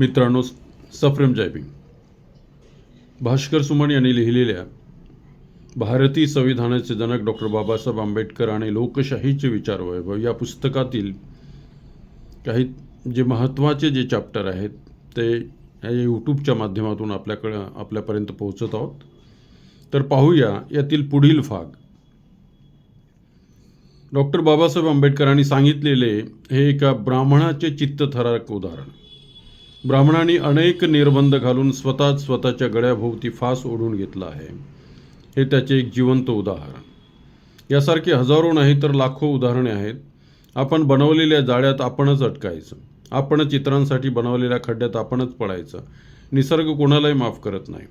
मित्रांनो सफ्रेम जयबिंग. भास्कर सुमन यांनी लिहिलेल्या भारतीय संविधानाचे जनक डॉक्टर बाबासाहेब आंबेडकर आणि लोकशाहीचे विचार वैभव या पुस्तकातील काही जे महत्त्वाचे जे चॅप्टर आहेत ते या यूट्यूबच्या माध्यमातून आपल्याकडं आपल्यापर्यंत पोहोचत आहोत. तर पाहूया यातील पुढील भाग. डॉक्टर बाबासाहेब आंबेडकरांनी सांगितलेले हे एका ब्राह्मणाचे चित्तथरारक उदाहरण. ब्राह्मणांनी अनेक निर्बंध घालून स्वतःच स्वतःच्या गळ्याभोवती फास ओढून घेतला आहे. हे त्याचे एक जिवंत उदाहरण. यासारखे हजारो नाही तर लाखो उदाहरणे आहेत. आपण बनवलेल्या जाळ्यात आपणच अटकायचं. आपणच चित्रांसाठी बनवलेल्या खड्ड्यात आपणच पडायचं. निसर्ग कोणालाही माफ करत नाही.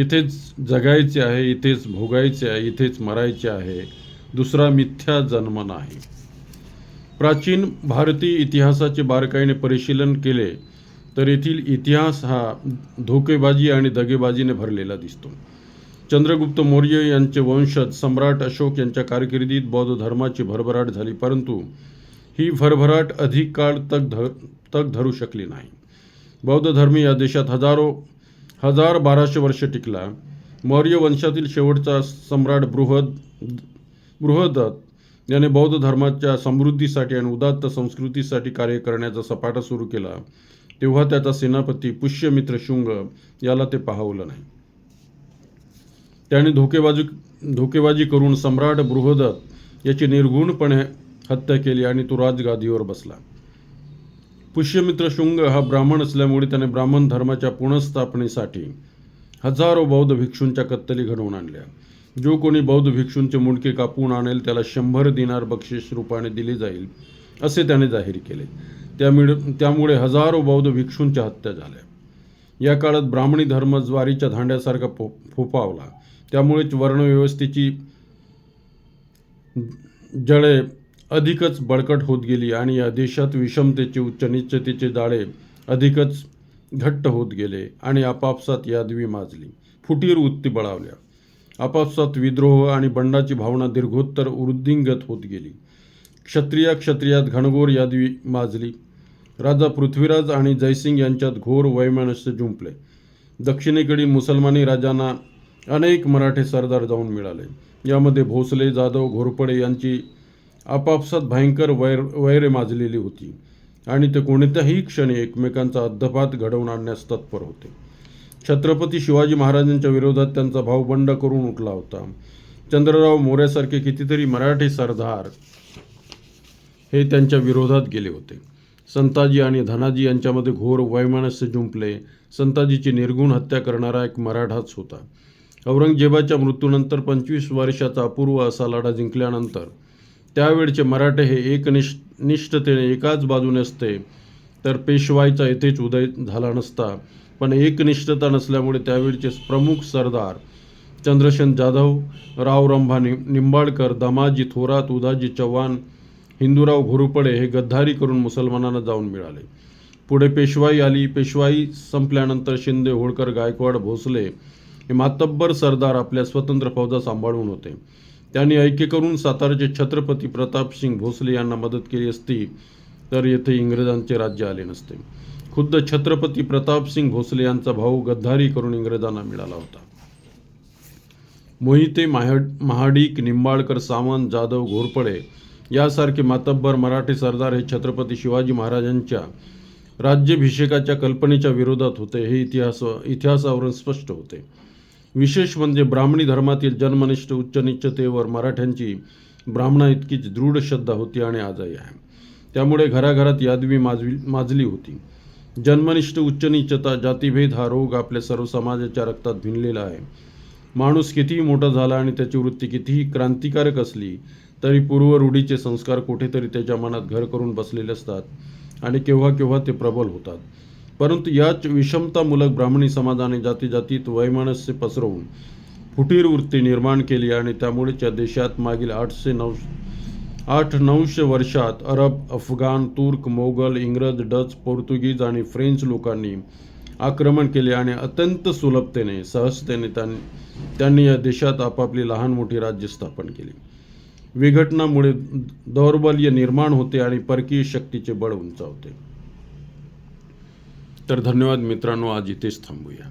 इथेच जगायचे आहे इथेच भोगायचे आहे इथेच मरायचे आहे. दुसरा मिथ्या जन्म नाही. प्राचीन भारतीय इतिहासाचे बारकाईने परिशीलन केले तर येथील इतिहास हा धोकेबाजी आणि दगेबाजीने भरलेला दिसतो. चंद्रगुप्त मौर्य यांचे वंशज सम्राट अशोक यांच्या कारकिर्दीत बौद्ध धर्माची भरभराट झाली परंतु ही भरभराट अधिक काळ तग धर तग धरू शकली नाही. बौद्ध धर्म या देशात हजारो हजार बाराशे वर्ष टिकला. मौर्य वंशातील शेवटचा सम्राट बृहद बृहदत्त याने बौद्ध धर्माच्या समृद्धीसाठी आणि उदात्त संस्कृतीसाठी कार्य करण्याचा सपाटा सुरू केला. तेव्हा त्याचा सेनापती पुष्यमित्र शुंग याला ते पाहवलं नाही. त्याने धोकेबाजी धोकेबाजी करून सम्राट बृहदत्त याची निर्गुणपणे हत्या केली आणि तो राजगादीवर बसला. पुष्यमित्र शुंग हा ब्राह्मण असल्यामुळे त्याने ब्राह्मण धर्माच्या पुनर्स्थापनेसाठी हजारो बौद्ध भिक्षूंच्या कत्तली घडवून आणल्या. जो कोणी बौद्ध भिक्षूंचे मुंडके कापून आणेल त्याला शंभर दिनार बक्षीस रूपाने दिले जाईल असे त्याने जाहीर केले. त्यामुळे त्यामुळे हजारो बौद्ध भिक्षूंच्या हत्या झाल्या. या काळात ब्राह्मणी धर्म ज्वारीच्या धांड्यासारखा फो फोफावला. त्यामुळेच वर्णव्यवस्थेची जळे अधिकच बळकट होत गेली आणि या देशात विषमतेचे उच्च निश्चितेचे जाळे अधिकच घट्ट होत गेले आणि आपापसात यादवी माजली. फुटीर वृत्ती बळावल्या. आपापसात विद्रोह आणि बंडाची भावना दीर्घोत्तर वृद्धिंगत होत गेली. क्षत्रिय क्षत्रियात घनघोर यादवी माजली. राजा पृथ्वीराज आणि जयसिंग यांच्यात घोर वैमानस्य जुंपले. दक्षिणेकडील मुसलमानी राजांना अनेक मराठे सरदार जाऊन मिळाले. यामध्ये भोसले जाधव घोरपडे यांची आपापसात भयंकर वैर वैरे माजलेली होती आणि ते कोणत्याही क्षणी एकमेकांचा अद्धपात घडवून आणण्यास तत्पर होते. छत्रपती शिवाजी महाराजांच्या विरोधात त्यांचा भाव बंड करून उठला होता. चंद्रराव मोऱ्यासारखे कितीतरी मराठी सरदार हे त्यांच्या विरोधात गेले होते. संताजी आणि धनाजी यांच्यामध्ये घोर वैमानस्य जुंपले. संताजीची निर्गुण हत्या करणारा एक मराठाच होता. औरंगजेबाच्या मृत्यूनंतर पंचवीस वर्षाचा अपूर्व असा लढा जिंकल्यानंतर त्यावेळचे मराठे हे एकनिष्ठ निष्ठतेने एकाच बाजूने असते तर पेशवाईचा येथेच उदय झाला नसता. पण एकनिष्ठता नसल्यामुळे त्यावेळचे प्रमुख सरदार चंद्रशेन जाधव राव रंभा नि निंबाळकर दमाजी थोरात उदाजी चव्हाण हिंदूराव घोरुपडे हे गद्दारी करून मुसलमानांना जाऊन मिळाले. पुढे पेशवाई आली. पेशवाई संपल्यानंतर शिंदे होळकर गायकवाड भोसले हे मातब्बर सरदार आपल्या स्वतंत्र फौजा सांभाळून होते. त्यांनी ऐक्य करून सातारचे छत्रपती प्रतापसिंग भोसले यांना मदत केली असती तर येथे इंग्रजांचे राज्य आले नसते. खुद्द छत्रपती प्रतापसिंग भोसले यांचा भाऊ गद्दारी करून इंग्रजांना मिळाला होता. मोहिते माह महाडिक निंबाळकर सावंत जाधव घोरपडे यासारखे मातब्बर मराठी सरदार हे छत्रपती शिवाजी महाराजांच्या राज्याभिषेकाच्या कल्पनेच्या विरोधात होते. हे इतिहास इतिहासावरून स्पष्ट होते. विशेष म्हणजे ब्राह्मणी धर्मातील जन्मनिष्ठ उच्चनिश्चतेवर मराठ्यांची ब्राह्मणा इतकीच दृढ श्रद्धा होती आणि आजही आहे. त्यामुळे घराघरात यादवी माजवी माजली होती. जन्मनिष्ठ उच्चनिश्चता जातीभेद हा रोग आपल्या सर्व समाजाच्या रक्तात भिनलेला आहे. माणूस कितीही मोठा झाला आणि त्याची वृत्ती कितीही क्रांतिकारक असली तरी पूर्व रूढीचे संस्कार कुठेतरी त्याच्या मनात घर करून बसलेले असतात आणि केव्हा केव्हा ते प्रबल होतात. परंतु याच विषमतामूलक ब्राह्मणी समाजाने जाती जातीत वैमानस्य पसरवून फुटीर वृत्ती निर्माण केली आणि त्यामुळेच या देशात मागील आठशे नऊ आठ नऊशे वर्षात अरब अफगाण तुर्क मोगल इंग्रज डच पोर्तुगीज आणि फ्रेंच लोकांनी आक्रमण केले आणि अत्यंत सुलभतेने सहजतेने त्यांनी त्यांनी या देशात आपापली लहान मोठी राज्य स्थापन केली. विघटनामुळे दौर्बल्य निर्माण होते आणि परकीय शक्तीचे बळ उंचावते. तर धन्यवाद मित्रांनो आज इथेच थांबूया.